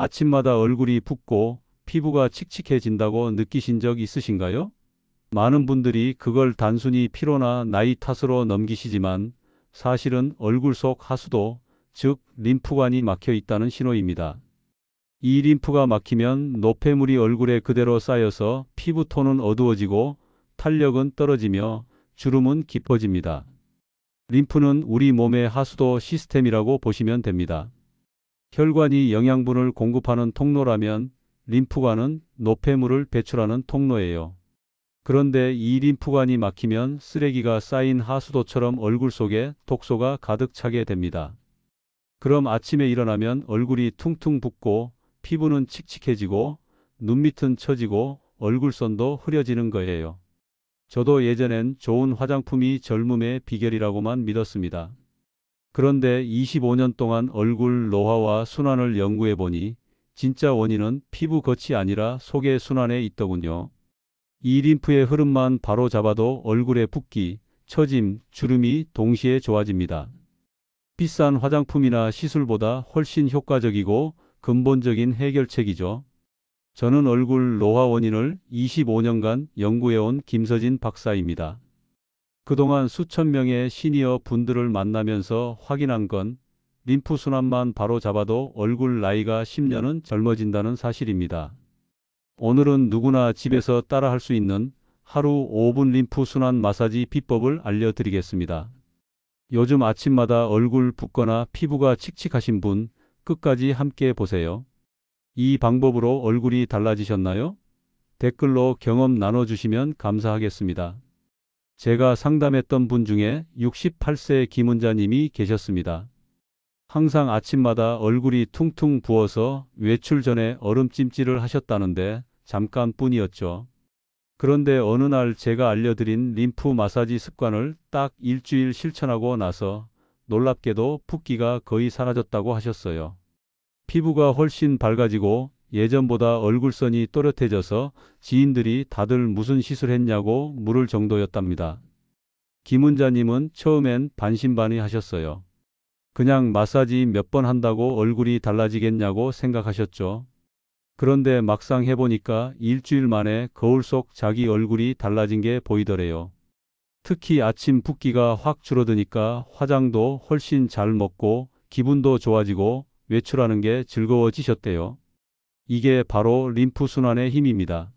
아침마다 얼굴이 붓고 피부가 칙칙해진다고 느끼신 적 있으신가요? 많은 분들이 그걸 단순히 피로나 나이 탓으로 넘기시지만 사실은 얼굴 속 하수도, 즉 림프관이 막혀 있다는 신호입니다. 이 림프가 막히면 노폐물이 얼굴에 그대로 쌓여서 피부톤은 어두워지고 탄력은 떨어지며 주름은 깊어집니다. 림프는 우리 몸의 하수도 시스템이라고 보시면 됩니다. 혈관이 영양분을 공급하는 통로라면 림프관은 노폐물을 배출하는 통로예요. 그런데 이 림프관이 막히면 쓰레기가 쌓인 하수도처럼 얼굴 속에 독소가 가득 차게 됩니다. 그럼 아침에 일어나면 얼굴이 퉁퉁 붓고 피부는 칙칙해지고 눈 밑은 처지고 얼굴선도 흐려지는 거예요. 저도 예전엔 좋은 화장품이 젊음의 비결이라고만 믿었습니다. 그런데 25년 동안 얼굴 노화와 순환을 연구해 보니 진짜 원인은 피부 겉이 아니라 속의 순환에 있더군요. 이 림프의 흐름만 바로 잡아도 얼굴의 붓기, 처짐, 주름이 동시에 좋아집니다. 비싼 화장품이나 시술보다 훨씬 효과적이고 근본적인 해결책이죠. 저는 얼굴 노화 원인을 25년간 연구해온 김서진 박사입니다. 그동안 수천 명의 시니어 분들을 만나면서 확인한 건 림프 순환만 바로 잡아도 얼굴 나이가 10년은 젊어진다는 사실입니다. 오늘은 누구나 집에서 따라 할 수 있는 하루 5분 림프 순환 마사지 비법을 알려드리겠습니다. 요즘 아침마다 얼굴 붓거나 피부가 칙칙하신 분 끝까지 함께 보세요. 이 방법으로 얼굴이 달라지셨나요? 댓글로 경험 나눠주시면 감사하겠습니다. 제가 상담했던 분 중에 68세 김은자님이 계셨습니다. 항상 아침마다 얼굴이 퉁퉁 부어서 외출 전에 얼음찜질을 하셨다는데 잠깐뿐이었죠. 그런데 어느 날 제가 알려드린 림프 마사지 습관을 딱 일주일 실천하고 나서 놀랍게도 붓기가 거의 사라졌다고 하셨어요. 피부가 훨씬 밝아지고 예전보다 얼굴선이 또렷해져서 지인들이 다들 무슨 시술했냐고 물을 정도였답니다. 김은자님은 처음엔 반신반의 하셨어요. 그냥 마사지 몇 번 한다고 얼굴이 달라지겠냐고 생각하셨죠. 그런데 막상 해보니까 일주일 만에 거울 속 자기 얼굴이 달라진 게 보이더래요. 특히 아침 붓기가 확 줄어드니까 화장도 훨씬 잘 먹고 기분도 좋아지고 외출하는 게 즐거워지셨대요. 이게 바로 림프 순환의 힘입니다.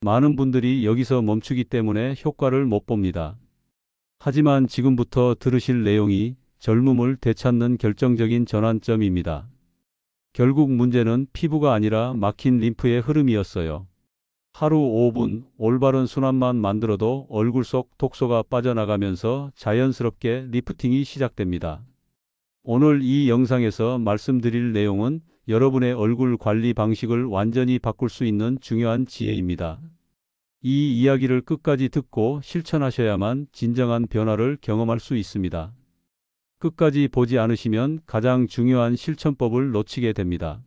많은 분들이 여기서 멈추기 때문에 효과를 못 봅니다. 하지만 지금부터 들으실 내용이 젊음을 되찾는 결정적인 전환점입니다. 결국 문제는 피부가 아니라 막힌 림프의 흐름이었어요. 하루 5분 올바른 순환만 만들어도 얼굴 속 독소가 빠져나가면서 자연스럽게 리프팅이 시작됩니다. 오늘 이 영상에서 말씀드릴 내용은 여러분의 얼굴 관리 방식을 완전히 바꿀 수 있는 중요한 지혜입니다. 이 이야기를 끝까지 듣고 실천하셔야만 진정한 변화를 경험할 수 있습니다. 끝까지 보지 않으시면 가장 중요한 실천법을 놓치게 됩니다.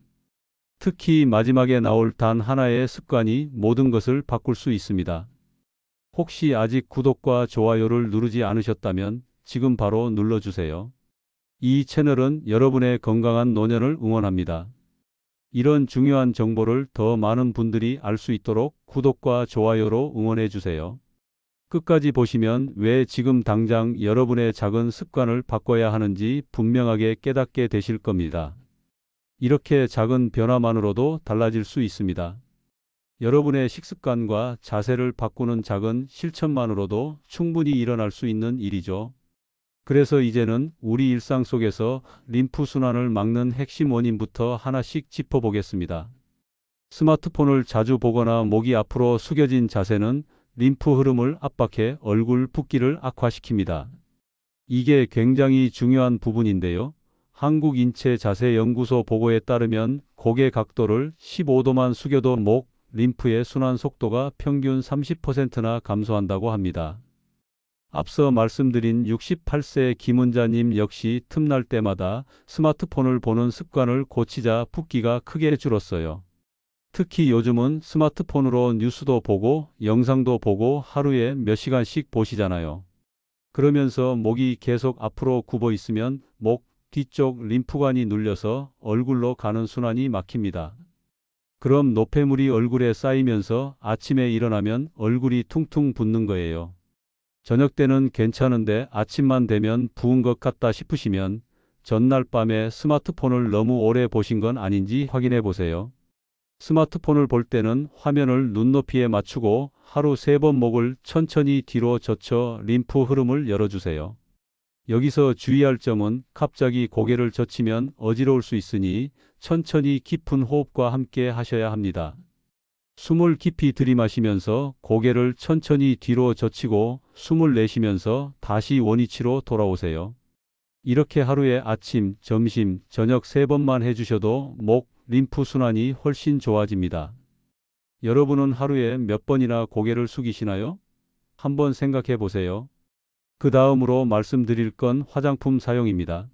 특히 마지막에 나올 단 하나의 습관이 모든 것을 바꿀 수 있습니다. 혹시 아직 구독과 좋아요를 누르지 않으셨다면 지금 바로 눌러주세요. 이 채널은 여러분의 건강한 노년을 응원합니다. 이런 중요한 정보를 더 많은 분들이 알 수 있도록 구독과 좋아요로 응원해 주세요. 끝까지 보시면 왜 지금 당장 여러분의 작은 습관을 바꿔야 하는지 분명하게 깨닫게 되실 겁니다. 이렇게 작은 변화만으로도 달라질 수 있습니다. 여러분의 식습관과 자세를 바꾸는 작은 실천만으로도 충분히 일어날 수 있는 일이죠. 그래서 이제는 우리 일상 속에서 림프 순환을 막는 핵심 원인부터 하나씩 짚어보겠습니다. 스마트폰을 자주 보거나 목이 앞으로 숙여진 자세는 림프 흐름을 압박해 얼굴 붓기를 악화시킵니다. 이게 굉장히 중요한 부분인데요. 한국인체자세연구소 보고에 따르면 고개 각도를 15도만 숙여도 목, 림프의 순환 속도가 평균 30%나 감소한다고 합니다. 앞서 말씀드린 68세 김은자님 역시 틈날 때마다 스마트폰을 보는 습관을 고치자 붓기가 크게 줄었어요. 특히 요즘은 스마트폰으로 뉴스도 보고 영상도 보고 하루에 몇 시간씩 보시잖아요. 그러면서 목이 계속 앞으로 굽어 있으면 목, 뒤쪽 림프관이 눌려서 얼굴로 가는 순환이 막힙니다. 그럼 노폐물이 얼굴에 쌓이면서 아침에 일어나면 얼굴이 퉁퉁 붓는 거예요. 저녁 때는 괜찮은데 아침만 되면 부은 것 같다 싶으시면 전날 밤에 스마트폰을 너무 오래 보신 건 아닌지 확인해 보세요. 스마트폰을 볼 때는 화면을 눈높이에 맞추고 하루 세 번 목을 천천히 뒤로 젖혀 림프 흐름을 열어주세요. 여기서 주의할 점은 갑자기 고개를 젖히면 어지러울 수 있으니 천천히 깊은 호흡과 함께 하셔야 합니다. 숨을 깊이 들이마시면서 고개를 천천히 뒤로 젖히고 숨을 내쉬면서 다시 원위치로 돌아오세요. 이렇게 하루에 아침, 점심, 저녁 세 번만 해주셔도 목, 림프 순환이 훨씬 좋아집니다. 여러분은 하루에 몇 번이나 고개를 숙이시나요? 한번 생각해 보세요. 그 다음으로 말씀드릴 건 화장품 사용입니다.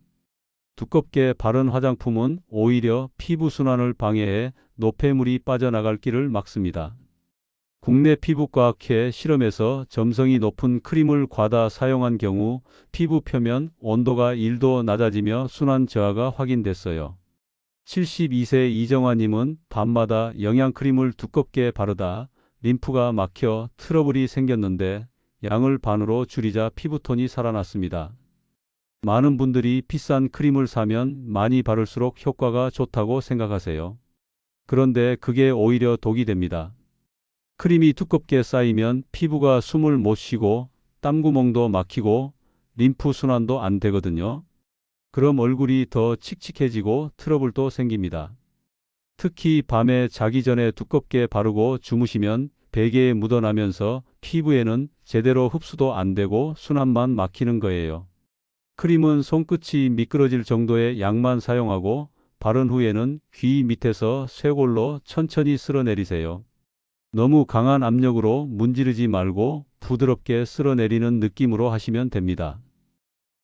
두껍게 바른 화장품은 오히려 피부 순환을 방해해 노폐물이 빠져나갈 길을 막습니다. 국내 피부과학회 실험에서 점성이 높은 크림을 과다 사용한 경우 피부 표면 온도가 1도 낮아지며 순환 저하가 확인됐어요. 72세 이정화님은 밤마다 영양크림을 두껍게 바르다 림프가 막혀 트러블이 생겼는데 양을 반으로 줄이자 피부톤이 살아났습니다. 많은 분들이 비싼 크림을 사면 많이 바를수록 효과가 좋다고 생각하세요. 그런데 그게 오히려 독이 됩니다. 크림이 두껍게 쌓이면 피부가 숨을 못 쉬고 땀구멍도 막히고 림프 순환도 안 되거든요. 그럼 얼굴이 더 칙칙해지고 트러블도 생깁니다. 특히 밤에 자기 전에 두껍게 바르고 주무시면 베개에 묻어나면서 피부에는 제대로 흡수도 안 되고 순환만 막히는 거예요. 크림은 손끝이 미끄러질 정도의 양만 사용하고 바른 후에는 귀 밑에서 쇄골로 천천히 쓸어내리세요. 너무 강한 압력으로 문지르지 말고 부드럽게 쓸어내리는 느낌으로 하시면 됩니다.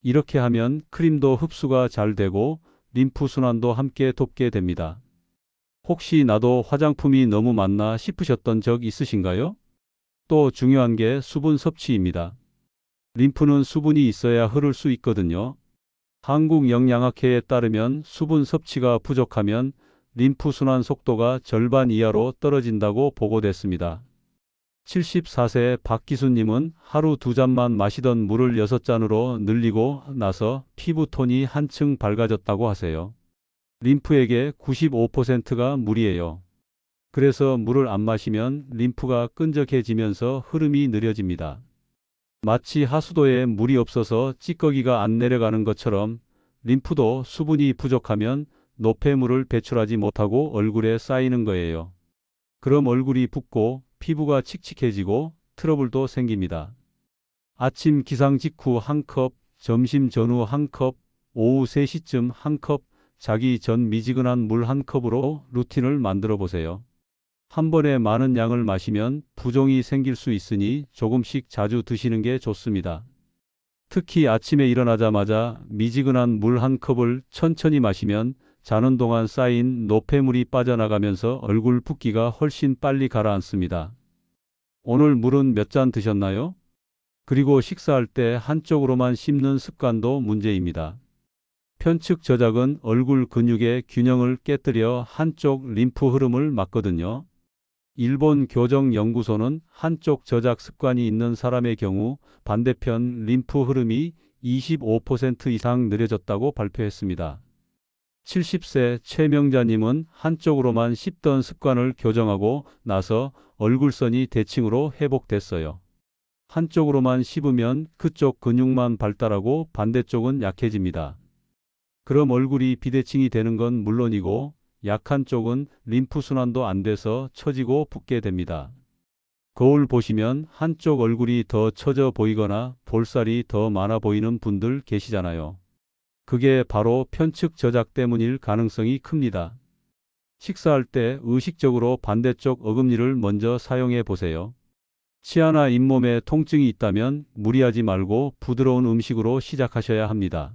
이렇게 하면 크림도 흡수가 잘 되고 림프 순환도 함께 돕게 됩니다. 혹시 나도 화장품이 너무 많나 싶으셨던 적 있으신가요? 또 중요한 게 수분 섭취입니다. 림프는 수분이 있어야 흐를 수 있거든요. 한국 영양학회에 따르면 수분 섭취가 부족하면 림프 순환 속도가 절반 이하로 떨어진다고 보고됐습니다. 74세 박기수님은 하루 두 잔만 마시던 물을 여섯 잔으로 늘리고 나서 피부톤이 한층 밝아졌다고 하세요. 림프액의 95%가 물이에요. 그래서 물을 안 마시면 림프가 끈적해지면서 흐름이 느려집니다. 마치 하수도에 물이 없어서 찌꺼기가 안 내려가는 것처럼 림프도 수분이 부족하면 노폐물을 배출하지 못하고 얼굴에 쌓이는 거예요. 그럼 얼굴이 붓고 피부가 칙칙해지고 트러블도 생깁니다. 아침 기상 직후 한 컵, 점심 전후 한 컵, 오후 3시쯤 한 컵, 자기 전 미지근한 물 한 컵으로 루틴을 만들어 보세요. 한 번에 많은 양을 마시면 부종이 생길 수 있으니 조금씩 자주 드시는 게 좋습니다. 특히 아침에 일어나자마자 미지근한 물 한 컵을 천천히 마시면 자는 동안 쌓인 노폐물이 빠져나가면서 얼굴 붓기가 훨씬 빨리 가라앉습니다. 오늘 물은 몇 잔 드셨나요? 그리고 식사할 때 한쪽으로만 씹는 습관도 문제입니다. 편측 저작은 얼굴 근육의 균형을 깨뜨려 한쪽 림프 흐름을 막거든요. 일본 교정연구소는 한쪽 저작 습관이 있는 사람의 경우 반대편 림프 흐름이 25% 이상 느려졌다고 발표했습니다. 70세 최명자님은 한쪽으로만 씹던 습관을 교정하고 나서 얼굴선이 대칭으로 회복됐어요. 한쪽으로만 씹으면 그쪽 근육만 발달하고 반대쪽은 약해집니다. 그럼 얼굴이 비대칭이 되는 건 물론이고 약한 쪽은 림프 순환도 안 돼서 처지고 붓게 됩니다. 거울 보시면 한쪽 얼굴이 더 처져 보이거나 볼살이 더 많아 보이는 분들 계시잖아요. 그게 바로 편측 저작 때문일 가능성이 큽니다. 식사할 때 의식적으로 반대쪽 어금니를 먼저 사용해 보세요. 치아나 잇몸에 통증이 있다면 무리하지 말고 부드러운 음식으로 시작하셔야 합니다.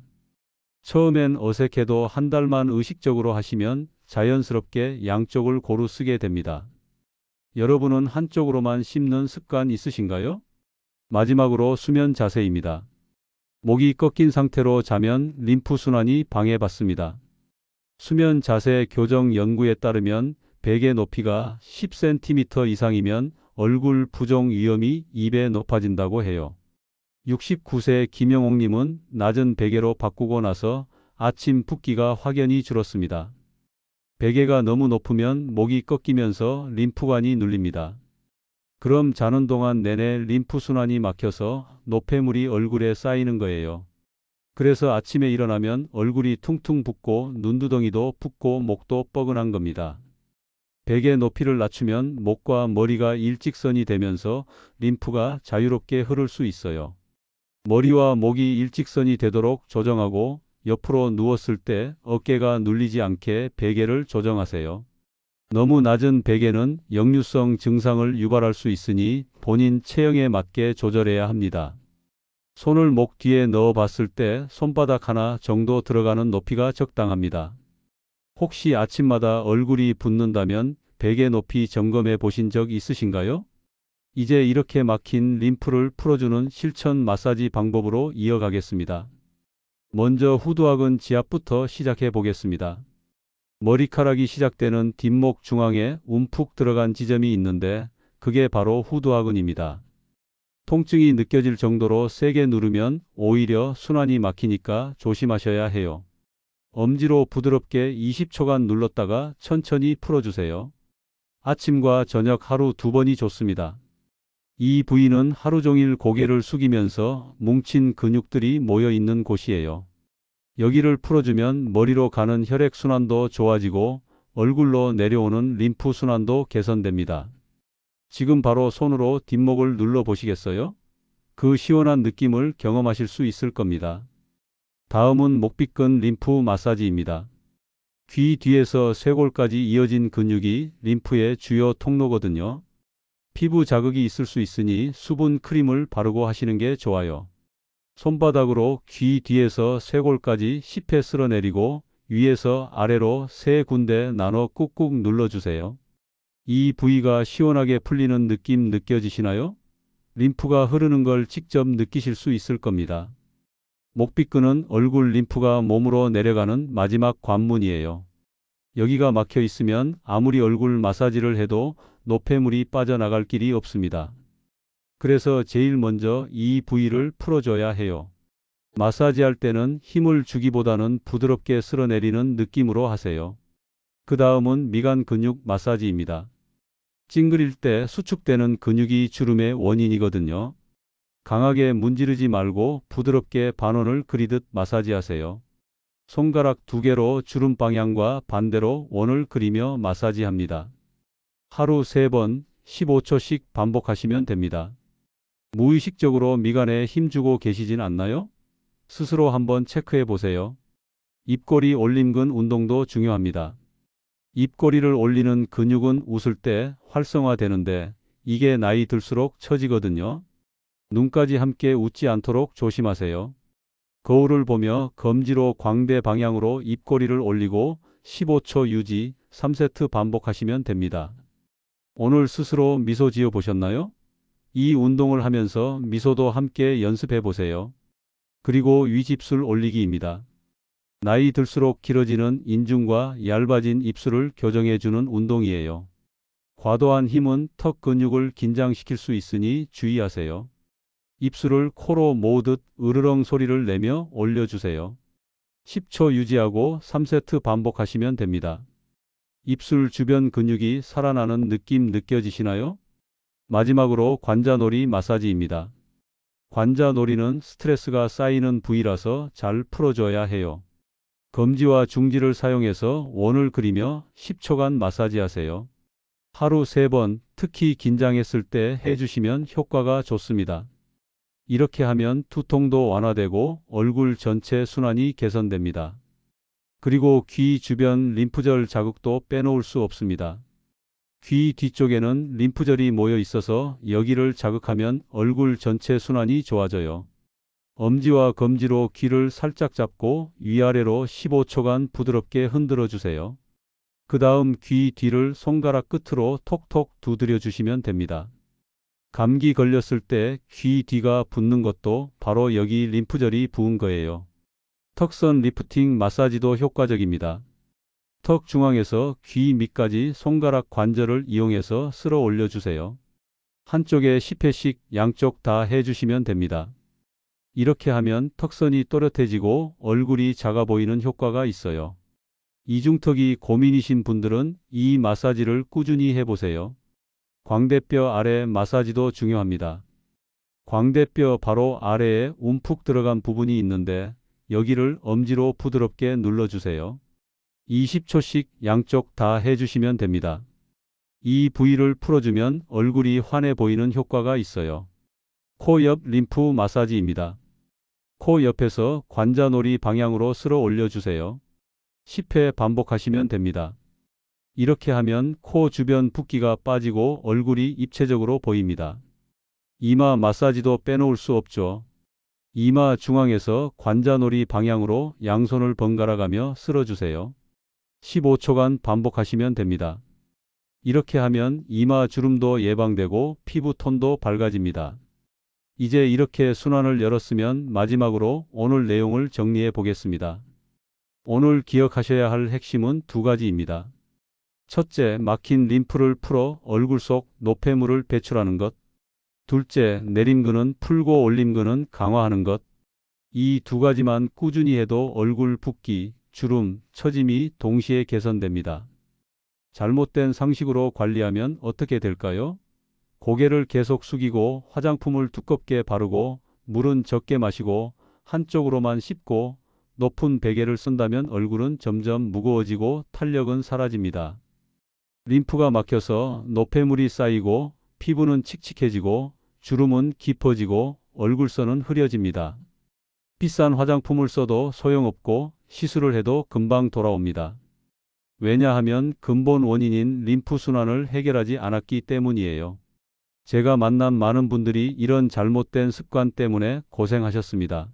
처음엔 어색해도 한 달만 의식적으로 하시면 자연스럽게 양쪽을 고루 쓰게 됩니다. 여러분은 한쪽으로만 씹는 습관 있으신가요? 마지막으로 수면 자세입니다. 목이 꺾인 상태로 자면 림프 순환이 방해받습니다. 수면 자세 교정 연구에 따르면 베개 높이가 10cm 이상이면 얼굴 부종 위험이 2배 높아진다고 해요. 69세 김영옥님은 낮은 베개로 바꾸고 나서 아침 붓기가 확연히 줄었습니다. 베개가 너무 높으면 목이 꺾이면서 림프관이 눌립니다. 그럼 자는 동안 내내 림프 순환이 막혀서 노폐물이 얼굴에 쌓이는 거예요. 그래서 아침에 일어나면 얼굴이 퉁퉁 붓고 눈두덩이도 붓고 목도 뻐근한 겁니다. 베개 높이를 낮추면 목과 머리가 일직선이 되면서 림프가 자유롭게 흐를 수 있어요. 머리와 목이 일직선이 되도록 조정하고 옆으로 누웠을 때 어깨가 눌리지 않게 베개를 조정하세요. 너무 낮은 베개는 역류성 증상을 유발할 수 있으니 본인 체형에 맞게 조절해야 합니다. 손을 목 뒤에 넣어 봤을 때 손바닥 하나 정도 들어가는 높이가 적당합니다. 혹시 아침마다 얼굴이 붓는다면 베개 높이 점검해 보신 적 있으신가요? 이제 이렇게 막힌 림프를 풀어주는 실천 마사지 방법으로 이어가겠습니다. 먼저 후두학은 지압부터 시작해 보겠습니다. 머리카락이 시작되는 뒷목 중앙에 움푹 들어간 지점이 있는데 그게 바로 후두학은입니다. 통증이 느껴질 정도로 세게 누르면 오히려 순환이 막히니까 조심하셔야 해요. 엄지로 부드럽게 20초간 눌렀다가 천천히 풀어주세요. 아침과 저녁 하루 두 번이 좋습니다. 이 부위는 하루 종일 고개를 숙이면서 뭉친 근육들이 모여 있는 곳이에요. 여기를 풀어주면 머리로 가는 혈액순환도 좋아지고 얼굴로 내려오는 림프 순환도 개선됩니다. 지금 바로 손으로 뒷목을 눌러 보시겠어요? 그 시원한 느낌을 경험하실 수 있을 겁니다. 다음은 목비근 림프 마사지입니다. 귀 뒤에서 쇄골까지 이어진 근육이 림프의 주요 통로거든요. 피부 자극이 있을 수 있으니 수분 크림을 바르고 하시는 게 좋아요. 손바닥으로 귀 뒤에서 쇄골까지 10회 쓸어내리고 위에서 아래로 세 군데 나눠 꾹꾹 눌러주세요. 이 부위가 시원하게 풀리는 느낌 느껴지시나요? 림프가 흐르는 걸 직접 느끼실 수 있을 겁니다. 목비근은 얼굴 림프가 몸으로 내려가는 마지막 관문이에요. 여기가 막혀 있으면 아무리 얼굴 마사지를 해도 노폐물이 빠져나갈 길이 없습니다. 그래서 제일 먼저 이 부위를 풀어줘야 해요. 마사지할 때는 힘을 주기보다는 부드럽게 쓸어내리는 느낌으로 하세요. 그 다음은 미간 근육 마사지입니다. 찡그릴 때 수축되는 근육이 주름의 원인이거든요. 강하게 문지르지 말고 부드럽게 반원을 그리듯 마사지하세요. 손가락 두 개로 주름 방향과 반대로 원을 그리며 마사지합니다. 하루 세 번 15초씩 반복하시면 됩니다. 무의식적으로 미간에 힘주고 계시진 않나요? 스스로 한번 체크해 보세요. 입꼬리 올림근 운동도 중요합니다. 입꼬리를 올리는 근육은 웃을 때 활성화되는데 이게 나이 들수록 처지거든요. 눈까지 함께 웃지 않도록 조심하세요. 거울을 보며 검지로 광대 방향으로 입꼬리를 올리고 15초 유지 3세트 반복하시면 됩니다. 오늘 스스로 미소 지어 보셨나요? 이 운동을 하면서 미소도 함께 연습해 보세요. 그리고 위집술 올리기입니다. 나이 들수록 길어지는 인중과 얇아진 입술을 교정해 주는 운동이에요. 과도한 힘은 턱 근육을 긴장시킬 수 있으니 주의하세요. 입술을 코로 모으듯 으르렁 소리를 내며 올려주세요. 10초 유지하고 3세트 반복하시면 됩니다. 입술 주변 근육이 살아나는 느낌 느껴지시나요? 마지막으로 관자놀이 마사지입니다. 관자놀이는 스트레스가 쌓이는 부위라서 잘 풀어줘야 해요. 검지와 중지를 사용해서 원을 그리며 10초간 마사지하세요. 하루 3번, 특히 긴장했을 때 해주시면 효과가 좋습니다. 이렇게 하면 두통도 완화되고 얼굴 전체 순환이 개선됩니다. 그리고 귀 주변 림프절 자극도 빼놓을 수 없습니다. 귀 뒤쪽에는 림프절이 모여 있어서 여기를 자극하면 얼굴 전체 순환이 좋아져요. 엄지와 검지로 귀를 살짝 잡고 위아래로 15초간 부드럽게 흔들어 주세요. 그 다음 귀 뒤를 손가락 끝으로 톡톡 두드려 주시면 됩니다. 감기 걸렸을 때 귀 뒤가 붓는 것도 바로 여기 림프절이 부은 거예요. 턱선 리프팅 마사지도 효과적입니다. 턱 중앙에서 귀 밑까지 손가락 관절을 이용해서 쓸어 올려주세요. 한쪽에 10회씩 양쪽 다 해주시면 됩니다. 이렇게 하면 턱선이 또렷해지고 얼굴이 작아 보이는 효과가 있어요. 이중턱이 고민이신 분들은 이 마사지를 꾸준히 해보세요. 광대뼈 아래 마사지도 중요합니다. 광대뼈 바로 아래에 움푹 들어간 부분이 있는데 여기를 엄지로 부드럽게 눌러주세요. 20초씩 양쪽 다 해주시면 됩니다. 이 부위를 풀어주면 얼굴이 환해 보이는 효과가 있어요. 코 옆 림프 마사지입니다. 코 옆에서 관자놀이 방향으로 쓸어 올려주세요. 10회 반복하시면 됩니다. 이렇게 하면 코 주변 붓기가 빠지고 얼굴이 입체적으로 보입니다. 이마 마사지도 빼놓을 수 없죠. 이마 중앙에서 관자놀이 방향으로 양손을 번갈아 가며 쓸어주세요. 15초간 반복하시면 됩니다. 이렇게 하면 이마 주름도 예방되고 피부 톤도 밝아집니다. 이제 이렇게 순환을 열었으면 마지막으로 오늘 내용을 정리해 보겠습니다. 오늘 기억하셔야 할 핵심은 두 가지입니다. 첫째, 막힌 림프를 풀어 얼굴 속 노폐물을 배출하는 것. 둘째, 내림근은 풀고 올림근은 강화하는 것. 이 두 가지만 꾸준히 해도 얼굴 붓기, 주름, 처짐이 동시에 개선됩니다. 잘못된 상식으로 관리하면 어떻게 될까요? 고개를 계속 숙이고 화장품을 두껍게 바르고 물은 적게 마시고 한쪽으로만 씹고 높은 베개를 쓴다면 얼굴은 점점 무거워지고 탄력은 사라집니다. 림프가 막혀서 노폐물이 쌓이고 피부는 칙칙해지고 주름은 깊어지고 얼굴선은 흐려집니다. 비싼 화장품을 써도 소용없고 시술을 해도 금방 돌아옵니다. 왜냐하면 근본 원인인 림프 순환을 해결하지 않았기 때문이에요. 제가 만난 많은 분들이 이런 잘못된 습관 때문에 고생하셨습니다.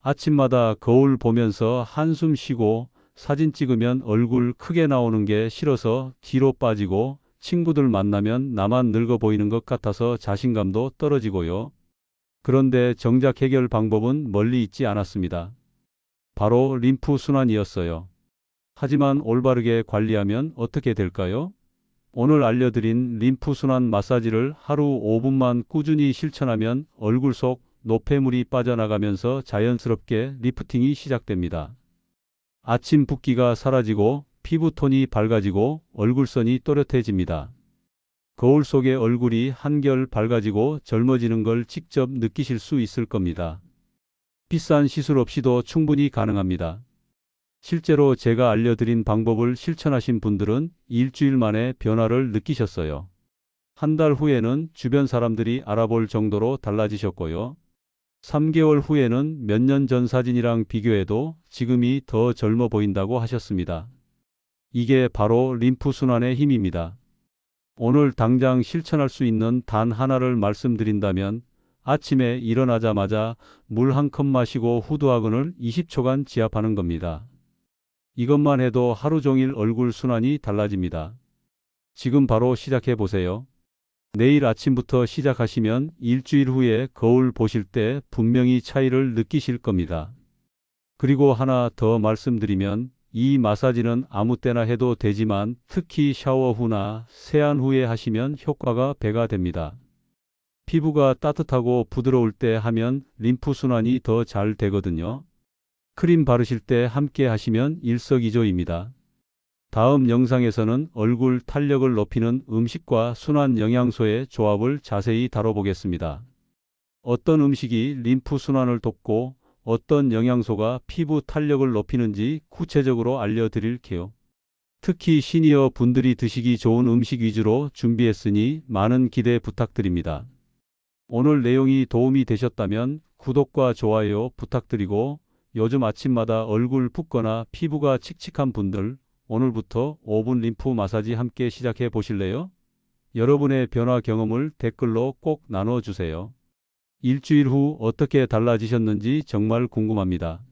아침마다 거울 보면서 한숨 쉬고 사진 찍으면 얼굴 크게 나오는 게 싫어서 뒤로 빠지고 친구들 만나면 나만 늙어 보이는 것 같아서 자신감도 떨어지고요. 그런데 정작 해결 방법은 멀리 있지 않았습니다. 바로 림프 순환이었어요. 하지만 올바르게 관리하면 어떻게 될까요? 오늘 알려드린 림프 순환 마사지를 하루 5분만 꾸준히 실천하면 얼굴 속 노폐물이 빠져나가면서 자연스럽게 리프팅이 시작됩니다. 아침 붓기가 사라지고 피부톤이 밝아지고 얼굴선이 또렷해집니다. 거울 속의 얼굴이 한결 밝아지고 젊어지는 걸 직접 느끼실 수 있을 겁니다. 비싼 시술 없이도 충분히 가능합니다. 실제로 제가 알려드린 방법을 실천하신 분들은 일주일 만에 변화를 느끼셨어요. 한 달 후에는 주변 사람들이 알아볼 정도로 달라지셨고요. 3개월 후에는 몇 년 전 사진이랑 비교해도 지금이 더 젊어 보인다고 하셨습니다. 이게 바로 림프 순환의 힘입니다. 오늘 당장 실천할 수 있는 단 하나를 말씀드린다면 아침에 일어나자마자 물 한 컵 마시고 후두학원을 20초간 지압하는 겁니다. 이것만 해도 하루 종일 얼굴 순환이 달라집니다. 지금 바로 시작해 보세요. 내일 아침부터 시작하시면 일주일 후에 거울 보실 때 분명히 차이를 느끼실 겁니다. 그리고 하나 더 말씀드리면 이 마사지는 아무 때나 해도 되지만 특히 샤워 후나 세안 후에 하시면 효과가 배가 됩니다. 피부가 따뜻하고 부드러울 때 하면 림프 순환이 더 잘 되거든요. 크림 바르실 때 함께 하시면 일석이조입니다. 다음 영상에서는 얼굴 탄력을 높이는 음식과 순환 영양소의 조합을 자세히 다뤄보겠습니다. 어떤 음식이 림프 순환을 돕고 어떤 영양소가 피부 탄력을 높이는지 구체적으로 알려드릴게요. 특히 시니어 분들이 드시기 좋은 음식 위주로 준비했으니 많은 기대 부탁드립니다. 오늘 내용이 도움이 되셨다면 구독과 좋아요 부탁드리고 요즘 아침마다 얼굴 붓거나 피부가 칙칙한 분들 오늘부터 5분 림프 마사지 함께 시작해 보실래요? 여러분의 변화 경험을 댓글로 꼭 나눠주세요. 일주일 후 어떻게 달라지셨는지 정말 궁금합니다.